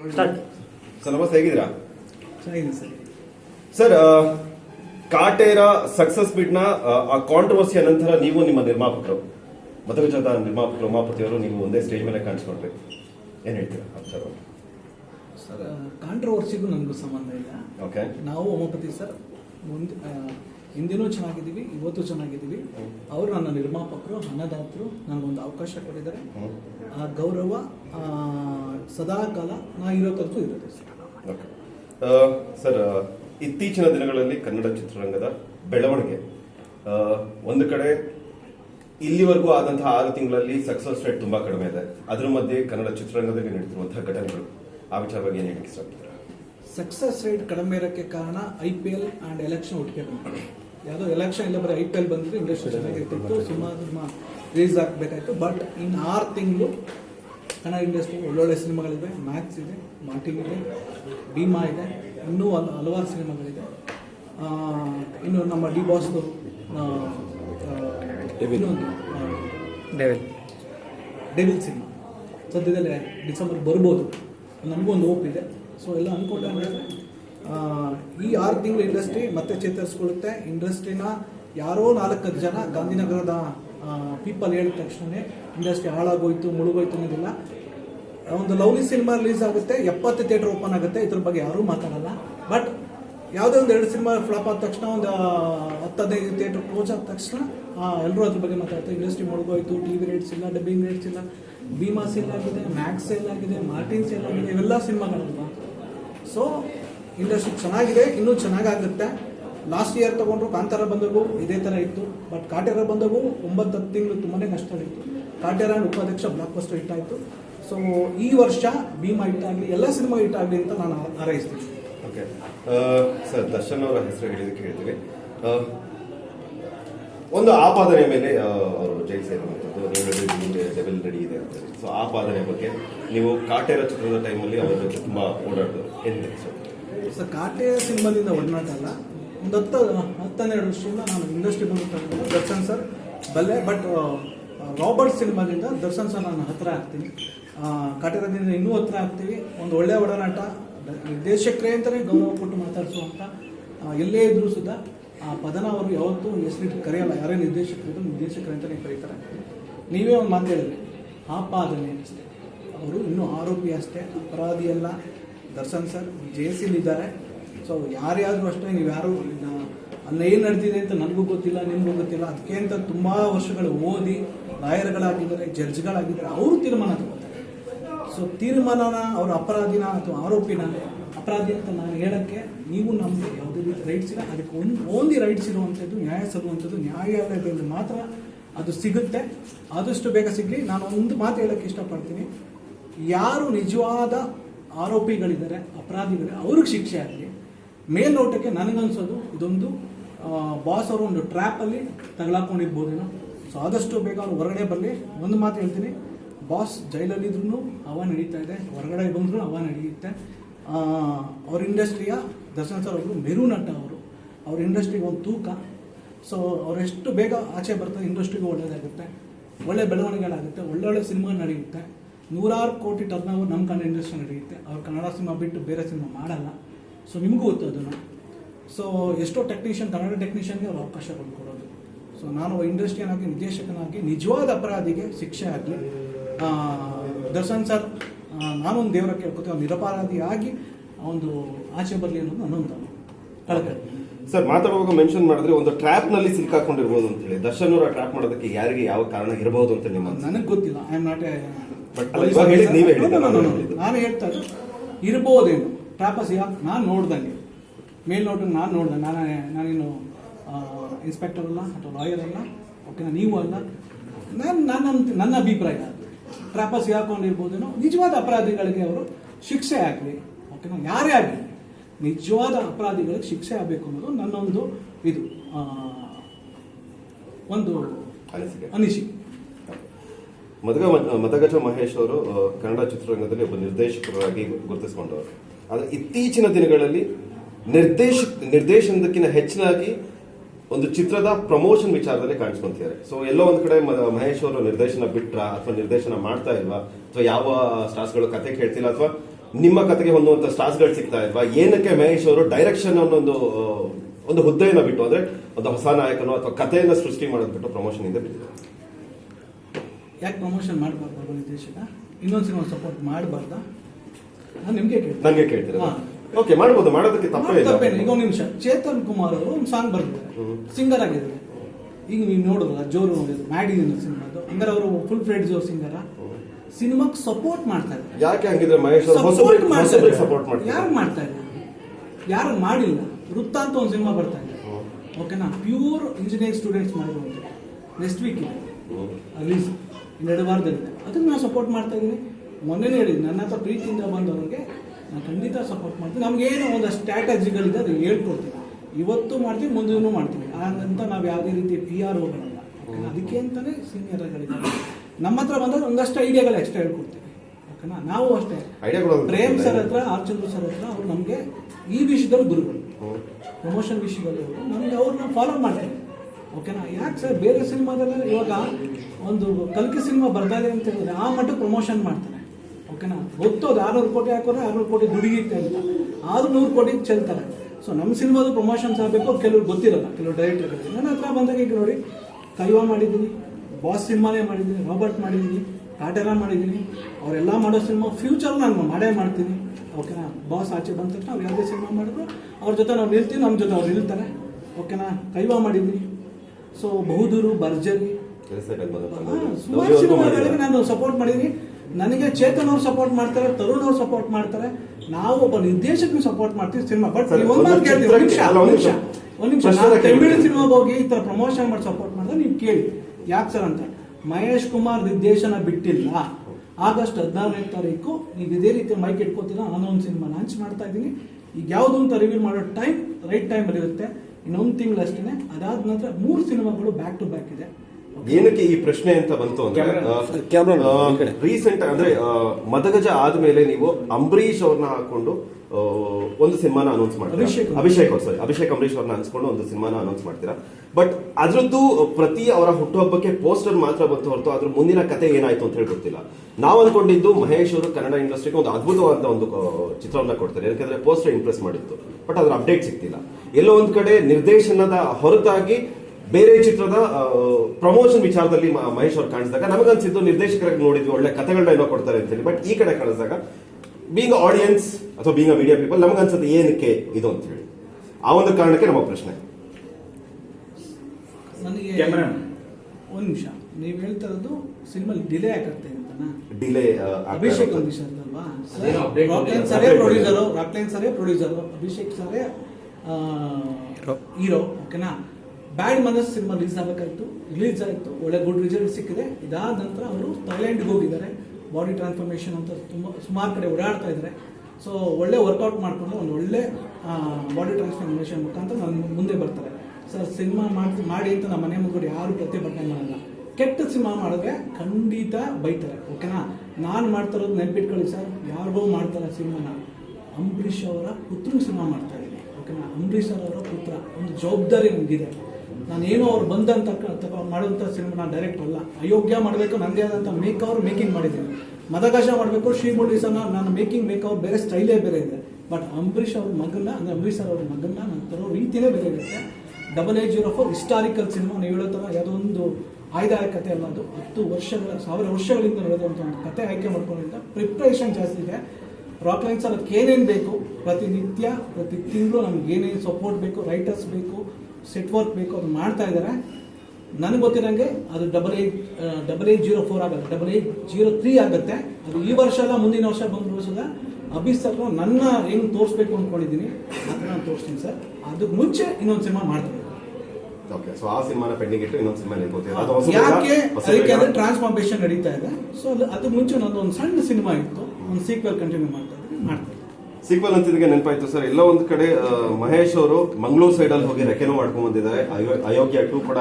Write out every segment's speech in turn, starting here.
Sir ನಮಸ್ತೆ ಹೇಗಿದ್ದೀರಾ? Sir sir Kaatera success ಬಿಟ್ನ ಆ, ಆ ಕಾಂಟ್ರವರ್ಸಿಯ ನಂತರ ನೀವು ನಿಮ್ಮ ನಿರ್ಮಾಪಕರು ಮತವಿಜಾತ ನಿರ್ಮಾಪಕರು ಉಮಾಪತಿಯವರು ನೀವು ಒಂದೇ ಸ್ಟೇಜ್ ಮೇಲೆ ಕಾಣಿಸ್ಕೊಂಡ್ರಿ. ಏನ್ ಹೇಳ್ತೀರಾ? ಸರ್ ಕಾಂಟ್ರವರ್ಸಿಗೂ ನಮಗೂ ಸಂಬಂಧ ಇಲ್ಲ. ಓಕೆ ನಾವು ಉಮಾಪತಿ ಸರ್ ಮುಂದೆ ಹಿಂದಿನೂ ಚೆನ್ನಾಗಿದ್ದೀವಿ ಇವತ್ತು ಚೆನ್ನಾಗಿದ್ದೀವಿ. ಅವರು ನನ್ನ ನಿರ್ಮಾಪಕರು ಅನ್ನದಾತರು ನನಗೊಂದು ಅವಕಾಶ ಕೊಟ್ಟಿದ್ದಾರೆ. ಆ ಗೌರವ ಸದಾ ಕಾಲ ನಾ ಇರೋ ತನಕ ಇರುತ್ತೆ ಸರ್ ಇತ್ತೀಚಿನ ದಿನಗಳಲ್ಲಿ ಕನ್ನಡ ಚಿತ್ರರಂಗದ ಬೆಳವಣಿಗೆ. ಒಂದು ಕಡೆ ಇಲ್ಲಿವರೆಗೂ ಆದಂತಹ ಆರು ತಿಂಗಳಲ್ಲಿ ಸಕ್ಸಸ್ ರೇಟ್ ತುಂಬಾ ಕಡಿಮೆ ಇದೆ. ಅದ್ರ ಮಧ್ಯೆ ಕನ್ನಡ ಚಿತ್ರರಂಗದಲ್ಲಿ ನಡೀತಿರುವಂತಹ ಘಟನೆಗಳು ಆ ವಿಚಾರವಾಗಿ ಬಗ್ಗೆ ಇಷ್ಟಪಡ್ತೀರಾ? ಸಕ್ಸಸ್ ರೇಟ್ ಕಡಿಮೆ ಇರೋಕ್ಕೆ ಕಾರಣ I P L and election ಒಟ್ಟಿಗೆ ಯಾವುದೋ ಎಲೆಕ್ಷನ್ ಇಲ್ಲ ಬರೀ ಐ ಪಿ ಎಲ್ ಬಂದರೆ ಇಂಡಸ್ಟ್ರಿ ಚೆನ್ನಾಗಿರ್ತಿತ್ತು. ಸಿನಿಮಾ ಸಿನಿಮಾ ರಿಲೀಸ್ ಆಗಬೇಕಾಯ್ತು ಬಟ್ ಇನ್ನು ಆರು ತಿಂಗಳು ಕನ್ನಡ ಇಂಡಸ್ಟ್ರಿ ಒಳ್ಳೊಳ್ಳೆ ಸಿನಿಮಾಗಳಿದೆ ಮ್ಯಾಕ್ಸ್ ಇದೆ ಮಾರ್ಟಿನ್ ಇದೆ ಭೀಮಾ ಇದೆ ಇನ್ನೂ ಹಲ್ ಹಲವಾರು ಸಿನಿಮಾಗಳಿದೆ. ಆ, ಇನ್ನು ನಮ್ಮ ಡಿ ಬಾಸ್ದು ಇನ್ನೊಂದು ಡೆವಿಲ್ ಡೆವಿಲ್ ಸಿನಿಮಾ. ಸದ್ಯದಲ್ಲೇ ಡಿಸೆಂಬರ್ ಬರ್ಬೋದು. ನಮಗೂ ಒಂದು ಹೋಪ್ ಇದೆ. ಸೊ ಎಲ್ಲ ಅನ್ಕೊಂಡೆ ಈ ಆರು ತಿಂಗಳು ಇಂಡಸ್ಟ್ರಿ ಮತ್ತೆ ಚೇತರಿಸ್ಕೊಳ್ಳುತ್ತೆ. ಇಂಡಸ್ಟ್ರಿನ ಯಾರೋ ನಾಲ್ಕೈದು ಜನ ಗಾಂಧಿನಗರದ ಪೀಪಲ್ ಹೇಳಿದ ತಕ್ಷಣ ಇಂಡಸ್ಟ್ರಿ ಹಾಳಾಗೋಯ್ತು, ಮುಳುಗೋಯ್ತು ಅನ್ನೋದಿಲ್ಲ. ಒಂದು ಲವ್ಲಿ ಸಿನಿಮಾ ರಿಲೀಸ್ ಆಗುತ್ತೆ, ಎಪ್ಪತ್ತು ಥಿಯೇಟರ್ ಓಪನ್ ಆಗುತ್ತೆ, ಇದ್ರ ಬಗ್ಗೆ ಯಾರೂ ಮಾತಾಡಲ್ಲ. ಬಟ್ ಯಾವುದೇ ಒಂದು ಎರಡು ಸಿನಿಮಾ ಫ್ಲಾಪ್ ಆದ ತಕ್ಷಣ, ಒಂದು ಹತ್ತು ಹದಿನೈದು ಥಿಯೇಟರ್ ಕ್ಲೋಸ್ ಆದ ತಕ್ಷಣ ಎಲ್ಲರೂ ಅದ್ರ ಬಗ್ಗೆ ಮಾತಾಡ್ತಾರೆ. ಇಂಡಸ್ಟ್ರಿ ಮುಳುಗೋಯ್ತು ಟಿ ವಿ ರೇಟ್ಸ್ ಇಲ್ಲ ಡಬ್ಬಿಂಗ್ ರೇಟ್ಸ್ ಇಲ್ಲ ಭೀಮಾ ಸೇಲ್ ಆಗಿದೆ ಮ್ಯಾಕ್ಸ್ ಸೇಲ್ ಆಗಿದೆ ಮಾರ್ಟಿನ್ ಸೇಲ್ ಆಗಿದೆ, ಇವೆಲ್ಲ ಸಿನಿಮಾಗಳಲ್ವಾ? ಸೊ ಇಂಡಸ್ಟ್ರಿ ಚೆನ್ನಾಗಿದೆ, ಇನ್ನೂ ಚೆನ್ನಾಗಾಗುತ್ತೆ. ಲಾಸ್ಟ್ ಇಯರ್ ತಗೊಂಡ್ರು ಕಾಂತಾರ ಬಂದಾಗೂ ಇದೇ ಥರ ಇತ್ತು. ಬಟ್ ಕಾಟೇರ ಬಂದಾಗೂ ಒಂಬತ್ತು ಹತ್ತು ತಿಂಗಳು ತುಂಬಾ ಕಷ್ಟ ಇತ್ತು Kaatera Upadhyaksha blockbuster hit ಆಯಿತು. ಸೊ ಈ ವರ್ಷ ಭೀಮಾ ಹಿಟ್ ಆಗಲಿ, ಎಲ್ಲ ಸಿನಿಮಾ ಹಿಟ್ ಆಗಲಿ ಅಂತ ನಾನು ಹಾರೈಸ್ತೀನಿ. ಓಕೆ ಸರ್ ದರ್ಶನ್ ಅವರ ಹೆಸರು ಹೇಳಿದಕ್ಕೆ ಹೇಳ್ತೀವಿ ಒಂದು ಆಪಾದನೆ ಮೇಲೆ ಅವರು ಜೈಲ್ ಸೇರುವಂಥದ್ದು ರೆಡಿ ಇದೆ ಅಂತ ಸೊ ಆಪಾದನೆ ಬಗ್ಗೆ ನೀವು ಕಾಟೇರ ಚಿತ್ರದ ಟೈಮಲ್ಲಿ ಅವರ ಜೊತೆ ತುಂಬಾ ಓಡಾಡಿದ್ರು ಏನಿದೆ ಸರ್? ಸರ್ ಕಾಟೆ ಸಿನಿಮಾದಿಂದ ಒಡನಾಟ ಅಲ್ಲ ಒಂದು ಹತ್ತು ಹತ್ತನ್ನೆರಡು ವರ್ಷದಿಂದ ನಾನು ಇಂಡಸ್ಟ್ರಿ ಬಂದು ದರ್ಶನ್ ಸರ್ ಬಲ್ಲೆ ಬಟ್ ರಾಬರ್ಟ್ ಸಿನಿಮಾದಿಂದ ದರ್ಶನ್ ಸರ್ ನಾನು ಹತ್ತಿರ ಆಗ್ತೀನಿ. ಆ, ಕಾಟೇರದಿಂದ ಇನ್ನೂ ಹತ್ತಿರ ಆಗ್ತೀವಿ. ಒಂದು ಒಳ್ಳೆಯ ಒಡನಾಟ. ನಿರ್ದೇಶಕರೇ ಅಂತಲೇ ಗೌರವ ಕೊಟ್ಟು ಮಾತಾಡಿಸುವಂಥ ಎಲ್ಲೇ ಇದ್ರೂ ಸುದ್ದ. ಆ ಪದನ ಅವರು ಯಾವತ್ತೂ ಹೆಸರಿಟ್ಟು ಕರೆಯಲ್ಲ. ಯಾರೇ ನಿರ್ದೇಶಕರು ನಿರ್ದೇಶಕರು ಅಂತಲೇ ಕರೀತಾರೆ. ನೀವೇ ಒಂದು ಮಾತು ಹೇಳಿದ್ರಿ. ಆಪಾದನೆ ಅನಿಸ್ತೆ ಅವರು ಇನ್ನೂ ಆರೋಪಿ ಅಷ್ಟೇ. ಅಪರಾಧಿ ಅಲ್ಲ. ದರ್ಶನ್ ಸರ್, ಜೆ ಸಿಲಿದ್ದಾರೆ ಸೊ ಯಾರ್ಯಾದ್ರೂ ಅಷ್ಟೇ ನೀವು ಯಾರು ಅಲ್ಲಿ ಏನು ನಡೆದಿದೆ ಅಂತ ನನಗೂ ಗೊತ್ತಿಲ್ಲ, ನಿಮಗೂ ಗೊತ್ತಿಲ್ಲ. ಅದಕ್ಕೆ ಅಂತ ತುಂಬ ವರ್ಷಗಳು ಓದಿ, ಲಾಯರ್ಗಳಾಗಿದ್ದಾರೆ, ಜಡ್ಜ್ಗಳಾಗಿದ್ದಾರೆ. ಅವರು ತೀರ್ಮಾನ ತಗೋತಾರೆ. ಸೊ ತೀರ್ಮಾನನ ಅವ್ರ ಅಪರಾಧಿನ ಅಥವಾ ಆರೋಪಿನ ಅಪರಾಧಿ ಅಂತ ನಾನು ಹೇಳಕ್ಕೆ ನೀವು ನಮಗೆ ಯಾವುದೇ ರೀತಿ ರೈಟ್ಸ್ ಇಲ್ಲ ಅದಕ್ಕೆ ಒಂದು ಓನ್ಲಿ ರೈಟ್ಸ್ ಇರುವಂಥದ್ದು ನ್ಯಾಯ ಸಿಗುವಂಥದ್ದು ನ್ಯಾಯಾಲಯದಲ್ಲಿ ಮಾತ್ರ ಅದು ಸಿಗುತ್ತೆ. ಆದಷ್ಟು ಬೇಗ ಸಿಗಲಿ. ನಾನು ಒಂದು ಮಾತು ಹೇಳಕ್ಕೆ ಇಷ್ಟಪಡ್ತೀನಿ. ಯಾರು ನಿಜವಾದ ಆರೋಪಿಗಳಿದ್ದಾರೆ, ಅಪರಾಧಿಗಳಿದ್ದಾರೆ, ಅವ್ರಿಗೆ ಶಿಕ್ಷೆ ಆಗಲಿ. ಮೇಲ್ನೋಟಕ್ಕೆ ನನಗನ್ಸೋದು ಇದೊಂದು ಬಾಸ್ ಅವರು ಒಂದು ಟ್ರ್ಯಾಪಲ್ಲಿ ತಗಲಾಕೊಂಡಿರ್ಬೋದೇನೋ. ಸೊ ಆದಷ್ಟು ಬೇಗ ಅವ್ರು ಹೊರಗಡೆ ಬರಲಿ ಒಂದು ಮಾತು ಹೇಳ್ತೀನಿ. ಬಾಸ್ ಜೈಲಲ್ಲಿದ್ರು ಹವ ನಡೀತಾ ಇದೆ. ಹೊರಗಡೆ ಬಂದರೂ ಹವ ನಡೆಯುತ್ತೆ. ಅವ್ರ ಇಂಡಸ್ಟ್ರಿಯ ದರ್ಶನ್ ಸರ್ ಅವರು ಮೆರು ನಟ ಅವರು. ಅವ್ರ ಇಂಡಸ್ಟ್ರಿಗೆ ಒಂದು ತೂಕ. ಸೊ ಅವರೆಷ್ಟು ಬೇಗ ಆಚೆ ಬರ್ತಾರೆ, ಇಂಡಸ್ಟ್ರಿಗೂ ಒಳ್ಳೆಯದಾಗುತ್ತೆ ಒಳ್ಳೆ ಬೆಳವಣಿಗೆಗಳಾಗುತ್ತೆ. ಒಳ್ಳೊಳ್ಳೆ ಸಿನಿಮಾ ನಡೆಯುತ್ತೆ. ನೂರಾರು ಕೋಟಿ ಟರ್ನ್ ಓವರ್ ನಮ್ಮ ಕನ್ನಡ ಇಂಡಸ್ಟ್ರಿ ನಡೆಯುತ್ತೆ. ಅವ್ರು ಕನ್ನಡ ಸಿನಿಮಾ ಬಿಟ್ಟು ಬೇರೆ ಸಿನಿಮಾ ಮಾಡಲ್ಲ. ಸೊ ನಿಮಗೂ ಗೊತ್ತು ಅದನ್ನು. ಸೊ ಎಷ್ಟೋ ಟೆಕ್ನಿಷಿಯನ್ ಕನ್ನಡ ಟೆಕ್ನಿಷಿಯನ್ಗೆ ಅವ್ರು ಅವಕಾಶ ಕೊಡ್ಕೊಡೋದು ಸೊ ನಾನು ಇಂಡಸ್ಟ್ರಿಯನಾಗಿ ನಿರ್ದೇಶಕನಾಗಿ ನಿಜವಾದ ಅಪರಾಧಿಗೆ ಶಿಕ್ಷೆ ಆಗಲಿ ದರ್ಶನ್ ಸರ್ ನಾನೊಂದು ದೇವರ ಕೇಳ್ಕೊತೀವಿ ಅವ್ನು ನಿರಪರಾಧಿಯಾಗಿ ಒಂದು ಆಚೆ ಬರಲಿ ಅನ್ನೋದು ನನ್ನೊಂದು ಕಳಕಳಿ. ಸರ್ ಮಾತಾಡುವಾಗ ಮೆನ್ಷನ್ ಮಾಡಿದ್ರೆ ಒಂದು ಟ್ರ್ಯಾಪ್ನಲ್ಲಿ ಸಿಲ್ಕಾಕೊಂಡಿರ್ಬೋದು ಅಂತ ಹೇಳಿ ದರ್ಶನ್ ಅವರ ಟ್ರ್ಯಾಪ್ ಮಾಡೋದಕ್ಕೆ ಯಾರಿಗೆ ಯಾವ ಕಾರಣ ಇರಬಹುದು ಅಂತ ನಿಮ್ಮ? ನನಗೆ ಗೊತ್ತಿಲ್ಲ. ಐ ಆಮ್ ನಾಟ್ But ನಾನು ಹೇಳ್ತಾ ಇರ್ಬೋದೇನು. ಟ್ರಾಪಸ್ ಯಾಕೆ ನಾನು ನೋಡ್ದಂಗೆ. ಮೇಲ್ನೋಟಕ್ಕೆ ನಾನು ನೋಡ್ದೆ ನಾನು ನಾನೇನು ಇನ್ಸ್ಪೆಕ್ಟರ್ ಅಲ್ಲ ಅಥವಾ ಲಾಯರ್ ಅಲ್ಲ. ಓಕೆನಾ ನೀವು ಅಲ್ಲ. ನಾನು ನನ್ನ ನನ್ನ ಅಭಿಪ್ರಾಯ. ಟ್ರಾಪಸ್ ಯಾಕೊಂಡಿರ್ಬೋದೇನೋ. ನಿಜವಾದ ಅಪರಾಧಿಗಳಿಗೆ ಅವರು ಶಿಕ್ಷೆ ಆಗಲಿ ಓಕೆನಾ ಯಾರೇ ಆಗಲಿ ನಿಜವಾದ ಅಪರಾಧಿಗಳಿಗೆ ಶಿಕ್ಷೆ ಆಗಬೇಕು ಅನ್ನೋದು ನನ್ನೊಂದು ಇದು ಒಂದು ಅನಿಸಿಕೆ. ಮದಗ ಮದಗಜ ಮಹೇಶ್ ಅವರು ಕನ್ನಡ ಚಿತ್ರರಂಗದಲ್ಲಿ ಒಬ್ಬ ನಿರ್ದೇಶಕರಾಗಿ ಗುರುತಿಸಿಕೊಂಡವರು. ಆದರೆ ಇತ್ತೀಚಿನ ದಿನಗಳಲ್ಲಿ ನಿರ್ದೇಶ, ನಿರ್ದೇಶನದಕ್ಕಿಂತ ಹೆಚ್ಚಿನಾಗಿ ಒಂದು ಚಿತ್ರದ ಪ್ರಮೋಷನ್ ವಿಚಾರದಲ್ಲಿ ಕಾಣಿಸ್ಕೊಂತಿದ್ದಾರೆ. ಸೊ ಎಲ್ಲೋ ಒಂದ್ ಕಡೆ ಮಹೇಶ್ ಅವರು ನಿರ್ದೇಶನ ಬಿಟ್ರ, ಅಥವಾ ನಿರ್ದೇಶನ ಮಾಡ್ತಾ ಇಲ್ವಾ, ಅಥವಾ ಯಾವ ಸ್ಟಾರ್ಸ್ಗಳು ಕತೆ ಕೇಳ್ತಿಲ್ಲ, ಅಥವಾ ನಿಮ್ಮ ಕತೆಗೆ ಹೊಂದುವಂತ ಸ್ಟಾರ್ಸ್ಗಳು ಸಿಗ್ತಾ ಇಲ್ವಾ, ಏನಕ್ಕೆ ಮಹೇಶ್ ಅವರು ಡೈರೆಕ್ಷನ್ ಅನ್ನೊಂದು ಒಂದು ಹುದ್ದೆಯನ್ನು ಬಿಟ್ಟು, ಅಂದ್ರೆ ಒಂದು ಹೊಸ ನಾಯಕನೋ ಅಥವಾ ಕಥೆಯನ್ನು ಸೃಷ್ಟಿ ಮಾಡೋದು ಬಿಟ್ಟು ಪ್ರಮೋಷನ್ ಇಂದ ಬಿಟ್ಟಿದ್ದಾರೆ. ಯಾಕೆ ಪ್ರಮೋಷನ್ ಮಾಡಬಾರ್ದು ನಿರ್ದೇಶಕ ಇನ್ನೊಂದು ಸಿನಿಮಾ ಸಪೋರ್ಟ್ ಮಾಡಬಾರ್ದ? ನಾನು ನಿಮಗೆ ಕೇಳ್ತೀನಿ. ನನಗೆ ಕೇಳ್ತೀರಾ? ಹಾ. ಓಕೆ ಮಾಡ್ಬೋದು ಮಾಡೋದಕ್ಕೆ ತಪ್ಪೇ ಇಲ್ಲ. ತಪ್ಪೇನು ಈಗ ಒಂದು ನಿಮಿಷ. ಚೇತನ್ ಕುಮಾರ್ ಅವರು ಒಂದು ಸಾಂಗ್ ಬರ್ತಾರೆ. ಸಿಂಗರ್ ಆಗಿದ್ದಾರೆ. ಈಗ ನೀವು ನೋಡಿದ್ರ ಜೋರು ನೋಡಿದ್ರು ಮ್ಯಾಡಿನ ಸಿನಿಮಾದು. ಅಂದ್ರೆ ಅವರು ಫುಲ್ ಫ್ರೆಂಡ್ ಜೋ ಸಿಂಗರ ಸಿನಿಮಾಕ್ಕೆ ಸಪೋರ್ಟ್ ಮಾಡ್ತಾ ಇದ್ದಾರೆ. ಯಾಕೆ ಹಂಗಿದ್ರೆ ಮಹೇಶ್ ಅವರು? ಸಪೋರ್ಟ್ ಹೊಸಬ್ರಿಗೆ ಸಪೋರ್ಟ್ ಯಾರು ಮಾಡ್ತಾರೆ. ಮಾಡ್ತಾ ಇದ್ದಾರೆ ಯಾರು ಮಾಡಿಲ್ಲ? ವೃತ್ತ ಅಂತ ಒಂದು ಸಿನಿಮಾ ಬರ್ತಾ ಇದೆ. ಓಕೆನಾ ಪ್ಯೂರ್ ಇಂಜಿನಿಯರಿಂಗ್ ಸ್ಟೂಡೆಂಟ್ಸ್ ಮಾಡಿರುವಂತೆ. ನೆಕ್ಸ್ಟ್ ವೀಕ್ ಇದೆ. ರಿಲೀಸ್ ಇನ್ನೆರಡು ಅದನ್ನು ಅದಕ್ಕೆ ನಾನು ಸಪೋರ್ಟ್ ಮಾಡ್ತಾ ಇದ್ದೀನಿ ಮೊನ್ನೆನೇ ಹೇಳಿದ್ದೀನಿ ನನ್ನ ಹತ್ರ ಪ್ರೀತಿಯಿಂದ ಬಂದವರಿಗೆ ನಾನು ಖಂಡಿತ ಸಪೋರ್ಟ್ ಮಾಡ್ತೀನಿ. ನಮಗೇನು ಒಂದು ಸ್ಟ್ರಾಟಜಿಗಳಿದೆ ಅದು ಹೇಳ್ಕೊಡ್ತೀನಿ. ಇವತ್ತು ಮಾಡ್ತೀವಿ ಮುಂದೂ ಮಾಡ್ತೀವಿ ಹಾಗಂತ ನಾವು ಯಾವುದೇ ರೀತಿ ಪಿ ಆರ್ ಹೋಗೋಣ ಅದಕ್ಕೆ ಅಂತಲೇ ಸೀನಿಯರ್ಗಳಿದ್ದಾರೆ ನಮ್ಮ ಹತ್ರ ಬಂದಾಗ ಒಂದಷ್ಟು ಐಡಿಯಾಗಳು ಎಕ್ಸ್ಟ್ರಾ ಹೇಳ್ಕೊಡ್ತೀವಿ ಓಕೆನಾ? ನಾವು ಅಷ್ಟೇ. ಪ್ರೇಮ್ ಸರ್ ಹತ್ರ ಆರ್ಚಂದ್ರ ಸರ್ ಹತ್ರ ಅವ್ರು ನಮಗೆ ಈ ವಿಷಯದಲ್ಲಿ ಗುರುಗಳು. ಪ್ರಮೋಷನ್ ವಿಷಯದಲ್ಲಿ ಅವರು ನಮಗೆ ಅವ್ರನ್ನ ಫಾಲೋ ಮಾಡ್ತಾರೆ. ಓಕೆನಾ ಯಾಕೆ ಸರ್ ಬೇರೆ ಸಿನಿಮಾದಲ್ಲಿ ಇವಾಗ ಒಂದು ಕಲ್ಕಿ ಸಿನಿಮಾ ಬರ್ತಾ ಇದೆ ಅಂತ ಹೇಳಿದ್ರೆ ಆ ಮಟ್ಟ ಪ್ರಮೋಷನ್ ಮಾಡ್ತಾರೆ. ಓಕೆನಾ ಗೊತ್ತೋದು ಆರ್ನೂರು ಕೋಟಿ ಹಾಕೋರೆ ಆರ್ನೂರು ಕೋಟಿ ದುಡಿಯುತ್ತೆ ಅಂತ. ಆರು ನೂರು ಕೋಟಿ ಚೆಲ್ತಾರೆ. ಸೊ ನಮ್ಮ ಸಿನಿಮಾದ ಪ್ರಮೋಷನ್ಸ್ ಆಗಬೇಕು, ಕೆಲವ್ರು ಗೊತ್ತಿರಲ್ಲ. ಕೆಲವು ಡೈರೆಕ್ಟರ್ಗಳಿಗೆ ನನ್ನ ಹತ್ರ ಬಂದಾಗ ಈಗ ನೋಡಿ, ಕೈವಾ ಮಾಡಿದ್ದೀನಿ ಬಾಸ್ ಸಿನಿಮಾನೇ ಮಾಡಿದ್ದೀನಿ ರಾಬರ್ಟ್ ಮಾಡಿದ್ದೀನಿ ಕಾಟೆಲ್ಲ ಮಾಡಿದ್ದೀನಿ, ಅವರೆಲ್ಲ ಮಾಡೋ ಸಿನಿಮಾ ಫ್ಯೂಚರ್ ನಾನು ಮಾಡೇ ಮಾಡ್ತೀನಿ. ಓಕೆನಾ ಬಾಸ್ ಆಚೆ ಬಂದ ತಕ್ಷಣ ಅವ್ರು ಯಾವುದೇ ಸಿನಿಮಾ ಮಾಡಿದ್ರು, ಅವ್ರ ಜೊತೆ ನಾವು ನಿಲ್ತೀವಿ ನಮ್ಮ ಜೊತೆ ಅವ್ರು ನಿಲ್ತಾರೆ. ಓಕೆನಾ ಕೈವಾ ಮಾಡಿದ್ದೀನಿ. ಸೊ ಬಹುದೂರು ಭರ್ಜರಿ. ಸುಮಾರು ಸಿನಿಮಾಗಳಿಗೆ ನಾನು ಸಪೋರ್ಟ್ ಮಾಡಿದ್ದೀನಿ. ನನಗೆ ಚೇತನ್ ಅವ್ರು ಸಪೋರ್ಟ್ ಮಾಡ್ತಾರೆ ತರುಣ್ ಅವ್ರು ಸಪೋರ್ಟ್ ಮಾಡ್ತಾರೆ. ನಾವು ಒಬ್ಬ ನಿರ್ದೇಶಕನ ಸಪೋರ್ಟ್ ಮಾಡ್ತೀವಿ ಸಿನಿಮಾ. ಬಟ್ ಒಂದು ಕೇಳ್ತೀವಿ ಒಂದು ನಿಮಿಷ ಒಂದ್ ನಿಮಿಷ. ನಾನು ತಮಿಳು ಸಿನಿಮಾಗೆ ಹೋಗಿ ಈ ತರ ಪ್ರಮೋಷನ್ ಮಾಡಿ ಸಪೋರ್ಟ್ ಮಾಡಿದ್ರೆ ನೀವು ಕೇಳಿ. ಯಾಕೆ ಸರ್ ಅಂತ? ಮಹೇಶ್ ಕುಮಾರ್ ನಿರ್ದೇಶನ ಬಿಟ್ಟಿಲ್ಲ. ಆಗಸ್ಟ್ ಹದಿನಾರನೇ ತಾರೀಕು ನೀವು ಇದೇ ರೀತಿ ಮೈಕ್ ಇಟ್ಕೋತೀರ? ಒಂದು ಸಿನಿಮಾ ಲಾಂಚ್ ಮಾಡ್ತಾ ಇದ್ದೀನಿ. ಈಗ ಯಾವುದು ಅಂತ ರಿವೀಲ್ ಮಾಡೋ ಟೈಮ್ ರೈಟ್ ಟೈಮ್ ಇರುತ್ತೆ. ಇನ್ನೊಂದು ತಿಂಗಳು ಅಷ್ಟೇ ಅದಾದ ನಂತರ ಮೂರು ಸಿನಿಮಾಗಳು ಬ್ಯಾಕ್ ಟು ಬ್ಯಾಕ್ ಇದೆ. ಏನಕ್ಕೆ ಈ ಪ್ರಶ್ನೆ ಅಂತ ಬಂತು ಅಂದ್ರೆ ರೀಸೆಂಟ್ ಅಂದ್ರೆ ಮದಗಜ ಆದ್ಮೇಲೆ ನೀವು ಅಂಬರೀಶ್ ಅವ್ರನ್ನ ಹಾಕೊಂಡು ಒಂದು ಸಿನಿಮಾನ ಅನೌನ್ಸ್ ಮಾಡ್ತೀರಾ? ಅಭಿಷೇಕ್. ಅಭಿಷೇಕ್ ಅವ್ರು ಸಾರಿ ಅಭಿಷೇಕ್ ಅಂಬರೀಶ್ ಅವ್ರನ್ನ ಅನ್ಸ್ಕೊಂಡು ಒಂದು ಸಿನಿಮಾನ ಅನೌನ್ಸ್ ಮಾಡ್ತೀರಾ? ಬಟ್ ಅದ್ರದ್ದು ಪ್ರತಿ ಅವರ ಹುಟ್ಟುಹಬ್ಬಕ್ಕೆ ಪೋಸ್ಟರ್ ಮಾತ್ರ ಬಂತು ಹೊರತು ಅದ್ರ ಮುಂದಿನ ಕತೆ ಏನಾಯ್ತು ಅಂತ ಹೇಳಿ ಗೊತ್ತಿಲ್ಲ ನಾವು ಅನ್ಕೊಂಡಿದ್ದು ಮಹೇಶ್ ಅವರು ಕನ್ನಡ ಇಂಡಸ್ಟ್ರಿಗೆ ಒಂದು ಅದ್ಭುತವಾದ ಒಂದು ಚಿತ್ರವನ್ನ ಕೊಡ್ತಾರೆ. ಯಾಕಂದ್ರೆ ಪೋಸ್ಟರ್ ಇಂಪ್ರೆಸ್ ಮಾಡಿತ್ತು. ಬಟ್ ಅದ್ರ ಅಪ್ಡೇಟ್ ಸಿಗ್ತಿಲ್ಲ. ಎಲ್ಲೋ ಒಂದ್ ಕಡೆ ನಿರ್ದೇಶನದ ಹೊರತಾಗಿ ಬೇರೆ ಚಿತ್ರದ ಪ್ರಮೋಷನ್ ವಿಚಾರದಲ್ಲಿ ಮಹೇಶ್ ಅವ್ರು ಕಾಣಿಸಿದಾಗ ನಮಗನ್ಸಿದ್ದು ನಿರ್ದೇಶಕರಾಗಿ ನೋಡಿದ್ವಿ ಒಳ್ಳೆ ಕಥೆಗಳನ್ನ ಏನೋ ಕೊಡ್ತಾರೆ ಅಂತ ಹೇಳಿ ಬಟ್ ಈ ಕಡೆ ಕಾಣಿಸಿದಾಗ ಬೀಂಗ್ ಆಡಿಯನ್ಸ್ ಅಥವಾ ಬೀಂಗ್ ಮೀಡಿಯಾ ಪೀಪಲ್ ಅನ್ಸುತ್ತೆ ಏನಕ್ಕೆ ಇದು ಅಂತ ಹೇಳಿ. ಆ ಒಂದು ಕಾರಣಕ್ಕೆ ನಮ್ಮ ಪ್ರಶ್ನೆ. ನನಗೆ. ಒಂದು ನಿಮಿಷ. ನೀವು ಹೇಳ್ತಾ ಇರೋದು ಸಿನಿಮಾ ಡಿಲೇ ಆಗತ್ತೆ ಅಂತನಾ? ಡಿಲೇ ಅಭಿಷೇಕ್ ಅಲ್ವಾ ಅದೇನೋ update ರಾಕ್ಲೈನ್. ಸರೇ ಪ್ರೊಡ್ಯೂಸರ್ ಪ್ರೊಡ್ಯೂಸರು ರಾಕ್ಲೈನ್ ಸರೇ ಪ್ರೊಡ್ಯೂಸರು ಅಭಿಷೇಕ್ ಸರೇ ಹೀರೋ ಓಕೆನಾ ಬ್ಯಾಡ್ ಮನಸ್ ಸಿನಿಮಾ ರಿಲೀಸ್ ಆಗಬೇಕಾಯ್ತು ರಿಲೀಸ್ ಆಯಿತು. ಒಳ್ಳೆ ಗುಡ್ ರಿಸಲ್ಟ್ ಸಿಕ್ಕಿದೆ. ಇದಾದ ನಂತರ ಅವರು ಥೈಲ್ಯಾಂಡ್ಗೆ ಹೋಗಿದ್ದಾರೆ. ಬಾಡಿ ಟ್ರಾನ್ಸ್ಫಾರ್ಮೇಷನ್ ಅಂತ ತುಂಬ ಸುಮಾರು ಕಡೆ ಓಡಾಡ್ತಾ ಇದ್ದಾರೆ ಸೊ ಒಳ್ಳೆ ವರ್ಕೌಟ್ ಮಾಡಿಕೊಂಡು ಒಂದು ಒಳ್ಳೆ ಬಾಡಿ ಟ್ರಾನ್ಸ್ಫಾರ್ಮೇಷನ್ ಮುಖಾಂತರ ನನ್ನ ಮುಂದೆ ಬರ್ತಾರೆ. ಸರ್ ಸಿನಿಮಾ ಮಾಡಿ ಮಾಡಿ ಅಂತ ನಮ್ಮ ಮನೆ ಮುಂದೆ ಯಾರು ಪ್ರತಿಭಟನೆ ಮಾಡಲ್ಲ. ಕೆಟ್ಟ ಸಿನಿಮಾ ಮಾಡಿದ್ರೆ ಖಂಡಿತ ಬೈತಾರೆ ಓಕೆನಾ ನಾನು ಮಾಡ್ತಾ ಇರೋದು ನೆನ್ಪಿಟ್ಕೊಳ್ಳಿ ಸರ್, ಯಾರಿಗೋ ಮಾಡ್ತಾರೆ ಸಿನಿಮಾನ ಅಂಬರೀಷ್ ಅವರ ಪುತ್ರ ಸಿನಿಮಾ ಮಾಡ್ತಾ ಇದ್ದೀನಿ ಓಕೆನಾ ಅಂಬರೀಷ್ ಅವರ ಪುತ್ರ, ಒಂದು ಜವಾಬ್ದಾರಿ ನನಗಿದೆ ನಾನೇನೋ ಅವ್ರು ಬಂದಂತ ಮಾಡುವಂಥ ಸಿನಿಮಾ ನಾನು ಡೈರೆಕ್ಟ್ ಅಲ್ಲ. ಅಯೋಗ್ಯ ಮಾಡಬೇಕು ನನಗೆ ಆದಂಥ ಮೇಕ್ ಅವ್ರು ಮೇಕಿಂಗ್ ಮಾಡಿದ್ದೀನಿ. ಮದಕಾಶ ಮಾಡಬೇಕು ಶ್ರೀಮುರಳಿ ಸರ್ ನಾನು ಮೇಕಿಂಗ್ ಮೇಕ್ ಅವ್ರು ಬೇರೆ ಸ್ಟೈಲೇ ಬೇರೆ ಇದೆ. ಬಟ್ ಅಂಬರೀಷ್ ಅವ್ರ ಮಗನ ಅಂದರೆ ಅಂಬರೀಷ್ ಸರ್ ಅವ್ರ ಮಗನ್ನ ನಾನು ತರೋ ರೀತಿಯೇ ಬೇರೆ ಇರುತ್ತೆ double eight zero four historical cinema ನೀವು ಹೇಳೋ ಥರ ಯಾವುದೊಂದು ಆಯ್ದಾಯ ಅಲ್ಲ ಅದು. ಹತ್ತು ವರ್ಷಗಳ, ಸಾವಿರ ವರ್ಷಗಳಿಂದ ನಡೆದಂಥ ಒಂದು ಕತೆ ಆಯ್ಕೆ ಮಾಡ್ಕೊಂಡಿದ್ದ ಪ್ರಿಪ್ರೇಷನ್ ಜಾಸ್ತಿ ಇದೆ. ರಾಕ್ ಲೈನ್ಸ್ ಅದಕ್ಕೆ ಏನೇನು ಬೇಕು? ಪ್ರತಿನಿತ್ಯ, ಪ್ರತಿ ತಿಂಗಳು ನಮ್ಗೆ ಏನೇನು ಸಪೋರ್ಟ್ ಬೇಕು? ರೈಟರ್ಸ್ ಬೇಕು? ಸೆಟ್ ವರ್ಕ್ ಬೇಕು ಅದು ಮಾಡ್ತಾ ಇದ್ದಾರೆ ನನಗೆ ಗೊತ್ತಿರೋಂಗೆ ಅದು double eight double eight zero four ಆಗುತ್ತೆ. ಡಬಲ್ ಏಟ್ ಜೀರೋ ತ್ರೀ ಆಗುತ್ತೆ. ಅದು ಈ ವರ್ಷ ಅಲ್ಲ ಮುಂದಿನ ವರ್ಷ ಬಂದ ಸಹ ಅಭಿ ಸರ್ ನನ್ನ ಹೆಂಗ್ ತೋರಿಸ್ಬೇಕು ಅಂದ್ಕೊಂಡಿದ್ದೀನಿ ಅದನ್ನ ನಾನು ತೋರಿಸ್ತೀನಿ ಸರ್. ಅದಕ್ಕೆ ಮುಂಚೆ ಇನ್ನೊಂದು ಸಿನಿಮಾ ಮಾಡ್ತೀನಿ. ಓಕೆ ಸೊ ಆ ಸಿನಿಮಾನ ಪೆಂಡಿಂಗ್ ಇಟ್ಟು ಇನ್ನೊಂದು ಸಿನಿಮಾ ನೆನ್ಕೋತೀರಾ ಅದು ಯಾಕೆ? ಅದಕ್ಕೆ ಅಂದ್ರೆ ಟ್ರಾನ್ಸ್ಫಾರ್ಮೇಶನ್ ನಡೀತಾ ಇದೆ. ಸೊ ಅದು ಮುಂಚೆ ನಂದು ಒಂದು ಸಣ್ಣ ಸಿನಿಮಾ ಇತ್ತು. ಒಂದು ಸೀಕ್ವೆಲ್ ಕಂಟಿನ್ಯೂ ಮಾಡ್ತಾ ಇದ್ದೀನಿ ಮಾಡ್ತೀನಿ. ಸೀಕ್ವಲ್ ಅಂತಿದ್ದಕ್ಕೆ ನೆನಪಾಯ್ತು ಸರ್. ಎಲ್ಲ ಒಂದ್ ಕಡೆ ಮಹೇಶ್ ಅವರು ಮಂಗಳೂರು ಸೈಡ್ ಅಲ್ಲಿ ಹೋಗಿ ರೆಕೆನೋ ಮಾಡ್ಕೊಂಡ್ ಬಂದಿದ್ದಾರೆ. ಅಯೋ- ಅಯೋಗ್ಯ ಟೂ ಕೂಡ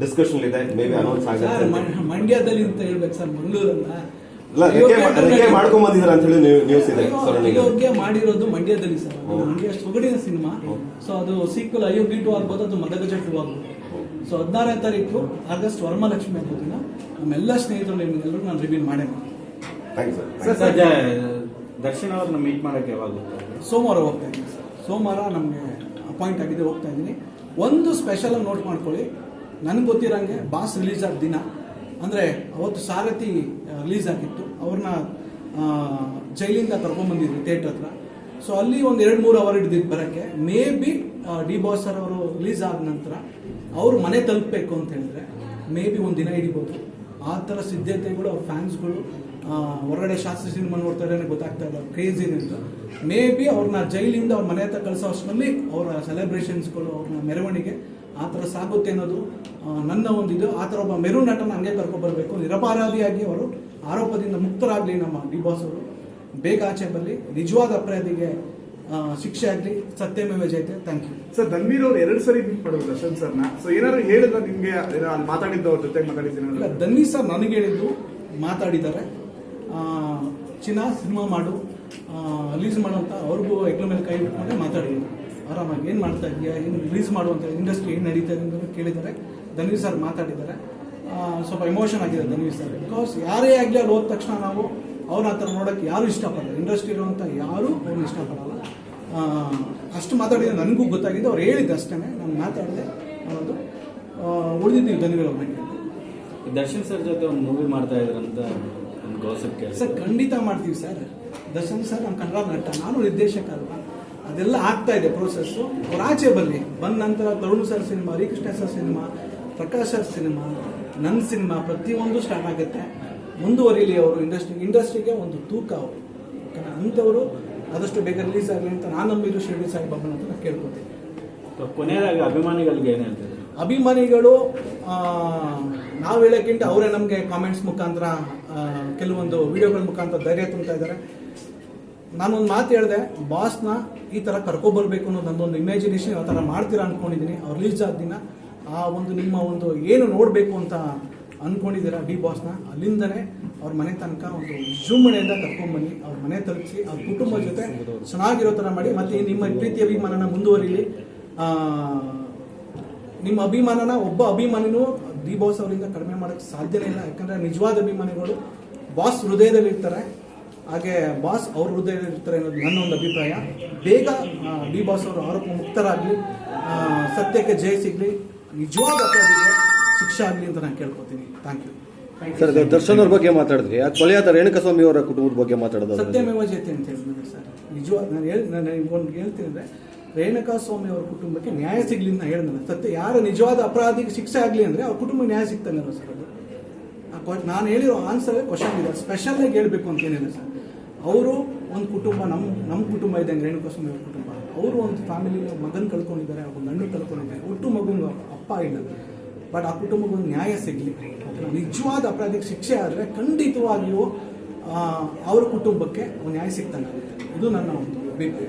ಡಿಸ್ಕಷನ್ ಇದೆ. ಮೇ ಬಿ ಅನೌನ್ಸ್ ಆಗುತ್ತೆ ಮಂಡ್ಯದಲ್ಲಿ ಅಂತ ಹೇಳ್ಬೇಕು ಸರ್ ಮಂಗಳೂರನ್ನ ಅಲ್ಲ ರೆಕೆ ರೆಕೆ ಮಾಡ್ಕೊಂಡ್ ಬಂದಿದ್ದಾರೆ ಅಂತ ಹೇಳಿ ನ್ಯೂಸ್ ಇದೆ ಅಯೋಗ್ಯ ಮಾಡಿರೋದು ಮಂಡ್ಯದಲ್ಲಿ ಸರ್. ಮಂಡ್ಯ ಸೊಗಡಿನ ಸಿನಿಮಾ ಸೊ ಅದು ಸೀಕ್ವಲ್ ಅಯೋಗ್ಯ ಟು ಆಗ್ಬೋದು ಅದು ಮದಗಜ ಟು ಆಗ್ಬೋದು. ಸೊ ಹದಿನಾರನೇ ತಾರೀಕು ಆಗಸ್ಟ್ ವರಮಹಾಲಕ್ಷ್ಮಿ ಹಬ್ಬದ ದಿನ. ನಮ್ಮೆಲ್ಲ ಸ್ನೇಹಿತರು ನಿಮ್ಗೆಲ್ಲರೂ ನಾನು ರಿವೀಲ್ ಮಾಡೇನೆ. ಮಾಡ್ತೀನಿ ಥ್ಯಾಂಕ್ ಯು ಸರ್ ಸರ್ ಸದ್ಯ ದರ್ಶನ್ ಅವ್ರನ್ನ ಮೀಟ್ ಮಾಡೋಕ್ಕೆ ಯಾವಾಗ ಸೋಮವಾರ ಹೋಗ್ತಾ ಇದ್ದೀನಿ ಸರ್. ಸೋಮವಾರ ನಮಗೆ ಅಪಾಯಿಂಟ್ ಆಗಿದೆ ಹೋಗ್ತಾ ಇದ್ದೀನಿ. ಒಂದು ಸ್ಪೆಷಲ್ ನೋಟ್ ಮಾಡ್ಕೊಳ್ಳಿ. ನನಗೆ ಗೊತ್ತಿರೋಂಗೆ ಬಾಸ್ ರಿಲೀಸ್ ಆದ ದಿನ. ಅಂದರೆ ಅವತ್ತು ಸಾರಥಿ ರಿಲೀಸ್ ಆಗಿತ್ತು. ಅವ್ರನ್ನ ಜೈಲಿಂದ ಕರ್ಕೊಂಡ್ಬಂದಿದ್ರು ಥಿಯೇಟರ್ ಹತ್ರ. ಸೊ ಅಲ್ಲಿ ಒಂದು ಎರಡು ಮೂರು ಅವರ್ ಹಿಡಿದಿದ್ದು ಬರೋಕ್ಕೆ. Maybe D boss sir ಅವರು ರಿಲೀಸ್ ಆದ ನಂತರ ಅವರು ಮನೆ ತಲುಪಬೇಕು ಅಂತ ಹೇಳಿದ್ರೆ ಮೇ ಬಿ ಒಂದು ದಿನ ಹಿಡಿಬೋದು. ಆ ಥರ ಸಿದ್ಧತೆಗಳು ಅವ್ರ ಫ್ಯಾನ್ಸ್ಗಳು ಹೊರಗಡೆ ಶಾಸ್ತ್ರ ಸಿನಿಮಾ ನೋಡ್ತಾರೆ ಗೊತ್ತಾಗ್ತಾ ಇಲ್ಲ. ಕ್ರೇಜ್ ಏನಂತ ಮೇ ಬಿ ಅವ್ರನ್ನ ಜೈಲಿಂದ ಅವ್ರ ಮನೆ ಹತ್ರ ಕಳಿಸೋ ಅಷ್ಟರಲ್ಲಿ ಅವರ ಸೆಲೆಬ್ರೇಷನ್ಸ್ಗಳು ಅವ್ರನ್ನ ಮೆರವಣಿಗೆ ಆ ಥರ ಸಾಗುತ್ತೆ ಅನ್ನೋದು ನನ್ನ ಒಂದು ಇದು ಆ ಥರ ಒಬ್ಬ ಮೆರು ನಟನ ಹಂಗೆ ಕರ್ಕೊಬರ್ಬೇಕು. ನಿರಪರಾಧಿಯಾಗಿ ಅವರು ಆರೋಪದಿಂದ ಮುಕ್ತರಾಗಲಿ ನಮ್ಮ ಡಿ ಬಾಸ್ ಅವರು. ಬೇಗ ಆಚೆ ಬರಲಿ ನಿಜವಾದ ಅಪರಾಧಿಗೆ ಶಿಕ್ಷೆ ಆಗಲಿ. ಸತ್ಯಮೇವ ಜಯತೆ ಥ್ಯಾಂಕ್ ಯು ಸರ್ ಧನ್ವೀರ್ ಅವರು ಎರಡು ಸರಿ ಮೀಟ್ ಮಾಡೋದು ದರ್ಶನ್ ಸರ್ನ. ಸೊ ಏನಾದ್ರು ಹೇಳಿದ್ರೆ ನಿಮಗೆ ಮಾತಾಡಿದ್ದು ಅವ್ರ ಜೊತೆ ಮಾತಾಡಿದ್ದೀನಿ ಧನ್ವಿ ದನ್ನಿ ಸರ್ ನನಗೆ ಹೇಳಿದ್ದು ಮಾತಾಡಿದ್ದಾರೆ. ಚಿನ್ನ ಸಿನಿಮಾ ಮಾಡು ರಿಲೀಸ್ ಮಾಡು ಅಂತ ಅವ್ರಿಗೂ ಹೆಗ್ಲ ಮೇಲೆ ಕೈ ಇಟ್ಕೊಂಡೆ ಮಾತಾಡಿದ್ರು. ಆರಾಮಾಗಿ ಏನು ಮಾಡ್ತಾ ಇದೆಯಾ, ಏನು ರಿಲೀಸ್ ಮಾಡು ಅಂತ ಇಂಡಸ್ಟ್ರಿ ಏನು ನಡೀತಾ ಇದೆ ಅಂತ ಕೇಳಿದ್ದಾರೆ. ಧನ್ವೀರ್ ಸರ್ ಮಾತಾಡಿದ್ದಾರೆ. ಸ್ವಲ್ಪ ಎಮೋಷನ್ ಆಗಿದೆ ಧನ್ವೀರ್ ಸರ್ ಬಿಕಾಸ್ ಯಾರೇ ಆಗಲಿ ಅಲ್ಲಿ ಹೋದ ತಕ್ಷಣ ನಾವು ಅವ್ರನ್ನ ಆ ಥರ ನೋಡೋಕ್ಕೆ ಯಾರು ಇಷ್ಟಪಡಲ್ಲ. ಇಂಡಸ್ಟ್ರಿ ಇರುವಂಥ ಯಾರೂ ಅವ್ರನ್ನ ಇಷ್ಟಪಡಲ್ಲ. ಅಷ್ಟು ಮಾತಾಡಿದ್ರೆ ನನಗೂ ಗೊತ್ತಾಗಿದೆ. ಅವ್ರು ಹೇಳಿದ್ದು ಅಷ್ಟೇ ನಾನು ಮಾತಾಡಿದೆ ಅನ್ನೋದು ಉಳಿದಿದ್ದೀವಿ ಧನ್ವಿಗಳ ಬಗ್ಗೆ. ದರ್ಶನ್ ಸರ್ ಜೊತೆ ಒಂದು ಮೂವಿ ಮಾಡ್ತಾ ಇದ್ರಂತ. ಒಂದು ಗೋಸಪ್ ಕೇಳಿ ಸರ್ ಖಂಡಿತ ಮಾಡ್ತೀವಿ ಸರ್. ದರ್ಶನ್ ಸರ್ ನಮ್ಮ ಕನ್ನಡ ನಟ ನಾನು ನಿರ್ದೇಶಕ ಅಲ್ವಾ? ಅದೆಲ್ಲ ಆಗ್ತಾ ಇದೆ ಪ್ರೋಸೆಸ್ ಅವ್ರು ಆಚೆ ಬನ್ನಿ. ಬಂದ ನಂತರ Tarun sir cinema Harikrishna sir cinema Prakash sir cinema ನನ್ನ ಸಿನಿಮಾ ಪ್ರತಿಯೊಂದು ಸ್ಟಾರ್ಟ್ ಆಗುತ್ತೆ. ಮುಂದುವರಿಲಿ ಅವರು ಇಂಡಸ್ಟ್ರಿ ಇಂಡಸ್ಟ್ರಿಗೆ ಒಂದು ತೂಕ ಅವರು. ಯಾಕಂದ್ರೆ ಅಂಥವರು ಆದಷ್ಟು ಬೇಗ ರಿಲೀಸ್ ಆಗಲಿ ಅಂತ ನಾನು ನಂಬಿದ್ದು ಸಾಯಿ ಬಾಬನ ಅಂತ ಕೇಳ್ಕೊತೀನಿ. ಕೊನೆಯದಾಗಿ ಅಭಿಮಾನಿಗಳಿಗೆ ಏನು ಅಭಿಮಾನಿಗಳು ನಾವು ಹೇಳೋಕ್ಕಿಂತ ಅವರೇ ನಮಗೆ ಕಾಮೆಂಟ್ಸ್ ಮುಖಾಂತರ ಕೆಲವೊಂದು ವಿಡಿಯೋಗಳ ಮುಖಾಂತರ ಧೈರ್ಯ ತುಂಬ್ತಾ ಇದ್ದಾರೆ ನಾನೊಂದು ಮಾತು ಹೇಳಿದೆ ಬಾಸ್ನ ಈ ಥರ ಕರ್ಕೊಬರ್ಬೇಕು ಅನ್ನೋದು ನನ್ನೊಂದು ಇಮ್ಯಾಜಿನೇಷನ್ ಆ ಥರ ಮಾಡ್ತೀರಾ ಅಂದ್ಕೊಂಡಿದ್ದೀನಿ ಅವ್ರು ರಿಲೀಸ್ ಆದ ದಿನ ಆ ಒಂದು ನಿಮ್ಮ ಒಂದು ಏನು ನೋಡಬೇಕು ಅಂತ ಅನ್ಕೊಂಡಿದ್ದೀರಾ ಡಿ ಬಾಸ್ನ ಅಲ್ಲಿಂದನೇ ಅವ್ರ ಮನೆ ತನಕ ಒಂದು ವಿಜೃಂಭಣೆಯಿಂದ ಕರ್ಕೊಂಡ್ಬನ್ನಿ ಅವ್ರ ಮನೆ ತಲುಪಿಸಿ, ಅವ್ರ ಕುಟುಂಬದ ಜೊತೆ ಚೆನ್ನಾಗಿರೋ ಥರ ಮಾಡಿ, ಮತ್ತು ನಿಮ್ಮ ಪ್ರೀತಿ ಅಭಿಮಾನನ ಮುಂದುವರಿಲಿ. ನಿಮ್ಮ ಅಭಿಮಾನನ ಒಬ್ಬ ಅಭಿಮಾನಿನೂ ಡಿ ಬಾಸ್ ಅವರಿಂದ ಕಡಿಮೆ ಮಾಡೋಕ್ಕೆ ಸಾಧ್ಯನೇ ಇಲ್ಲ. ಯಾಕಂದರೆ ನಿಜವಾದ ಅಭಿಮಾನಿಗಳು ಬಾಸ್ ಹೃದಯದಲ್ಲಿ ಇರ್ತಾರೆ. ಹಾಗೆ ಬಾಸ್ ಅವ್ರ ಹೃದಯದಲ್ಲಿ ಇರ್ತಾರೆ ಅನ್ನೋದು ನನ್ನ ಒಂದು ಅಭಿಪ್ರಾಯ. ಬೇಗ ಡಿ ಬಾಸ್ ಅವರು ಆರೋಪ ಮುಕ್ತರಾಗಲಿ ಸತ್ಯಕ್ಕೆ ಜಯ ಸಿಗಲಿ ನಿಜವಾದ ಅಪರಾಧಿಗೆ ಶಿಕ್ಷೆ ಆಗಲಿ ಅಂತ ನಾನು ಕೇಳ್ಕೊತೀನಿ. ಥ್ಯಾಂಕ್ ಯು ಸರ್ ದರ್ಶನ್ ಅವ್ರ ಬಗ್ಗೆ ಮಾತಾಡಿದ್ರಿ. ಕೊಲೆ ಕೊಲೆಯಾದ ರೇಣುಕಸ್ವಾಮಿ ಅವರ ಕುಟುಂಬದ ಬಗ್ಗೆ ಮಾತಾಡೋದು ಸತ್ಯಮೇವ ಜಯತಿ ಅಂತ ಹೇಳಿದ್ರೆ ಸರ್. ನಿಜವಾದ ನಾನು ಹೇಳಿ ನಾನು ಒಂದು ಹೇಳ್ತೀನಿ ಅಂದರೆ ರೇಣುಕಾ ಸ್ವಾಮಿ ಅವರ ಕುಟುಂಬಕ್ಕೆ ನ್ಯಾಯ ಸಿಗ್ಲಿ ಅಂತ ಹೇಳಿದ್ರೆ ಸತ್ಯ, ಯಾರು ನಿಜವಾದ ಅಪರಾಧಿಗೆ ಶಿಕ್ಷೆ ಆಗಲಿ ಅಂದರೆ ಅವ್ರ ಕುಟುಂಬ ನ್ಯಾಯ ಸಿಗ್ತಾನೆ ಸರ್ ಅದು. ನಾನು ಹೇಳಿರೋ ಆನ್ಸರ್ ಕ್ವಶನ್ ಇದೆ. ಸ್ಪೆಷಲ್ ಹೇಳಬೇಕು ಅಂತ ಏನಿಲ್ಲ ಸರ್. ಅವರು ಒಂದು ಕುಟುಂಬ ನಮ್ಮ ನಮ್ಮ ಕುಟುಂಬ ಇದ್ದಂಗೆ ರೇಣುಕಾ ಸ್ವಾಮಿ ಅವ್ರ ಕುಟುಂಬ. ಅವರು ಒಂದು ಫ್ಯಾಮಿಲಿ ಮಗನ್ ಕಳ್ಕೊಂಡಿದ್ದಾರೆ ಒಂದು ಗಂಡು ಕಳ್ಕೊಂಡಿದ್ದಾರೆ. ಒಟ್ಟು ಮಗುಂಗ ಅಪ್ಪ ಇಲ್ಲ. ಬಟ್ ಆ ಕುಟುಂಬಕ್ಕೆ ಒಂದು ನ್ಯಾಯ ಸಿಗಲಿ. ನಿಜವಾದ ಅಪರಾಧಿಗೆ ಶಿಕ್ಷೆ ಆದರೆ ಖಂಡಿತವಾಗಿಯೂ ಅವರ ಕುಟುಂಬಕ್ಕೆ ನ್ಯಾಯ ಸಿಗ್ತಾನೆ ಇದು ನನ್ನ ಒಂದು ಅಭಿಪ್ರಾಯ